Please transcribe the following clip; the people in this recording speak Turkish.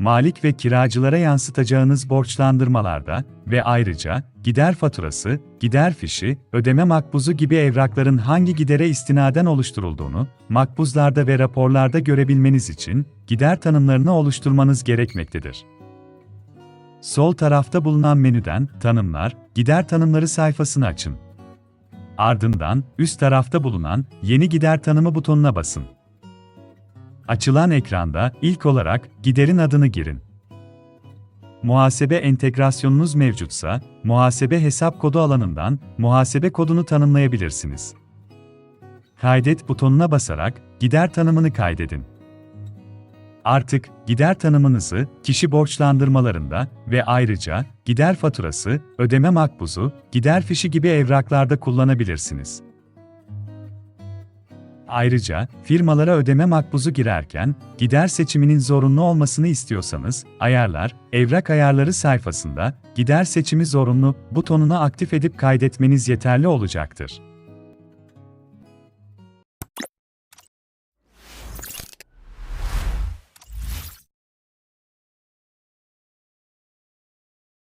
malik ve kiracılara yansıtacağınız borçlandırmalarda ve ayrıca gider faturası, gider fişi, ödeme makbuzu gibi evrakların hangi gidere istinaden oluşturulduğunu, makbuzlarda ve raporlarda görebilmeniz için gider tanımlarını oluşturmanız gerekmektedir. Sol tarafta bulunan menüden Tanımlar, Gider Tanımları sayfasını açın. Ardından üst tarafta bulunan Yeni Gider Tanımı butonuna basın. Açılan ekranda ilk olarak giderin adını girin. Muhasebe entegrasyonunuz mevcutsa, muhasebe hesap kodu alanından muhasebe kodunu tanımlayabilirsiniz. Kaydet butonuna basarak gider tanımını kaydedin. Artık gider tanımınızı kişi borçlandırmalarında ve ayrıca gider faturası, ödeme makbuzu, gider fişi gibi evraklarda kullanabilirsiniz. Ayrıca, firmalara ödeme makbuzu girerken, gider seçiminin zorunlu olmasını istiyorsanız, Ayarlar, Evrak Ayarları sayfasında, Gider seçimi zorunlu butonunu aktif edip kaydetmeniz yeterli olacaktır.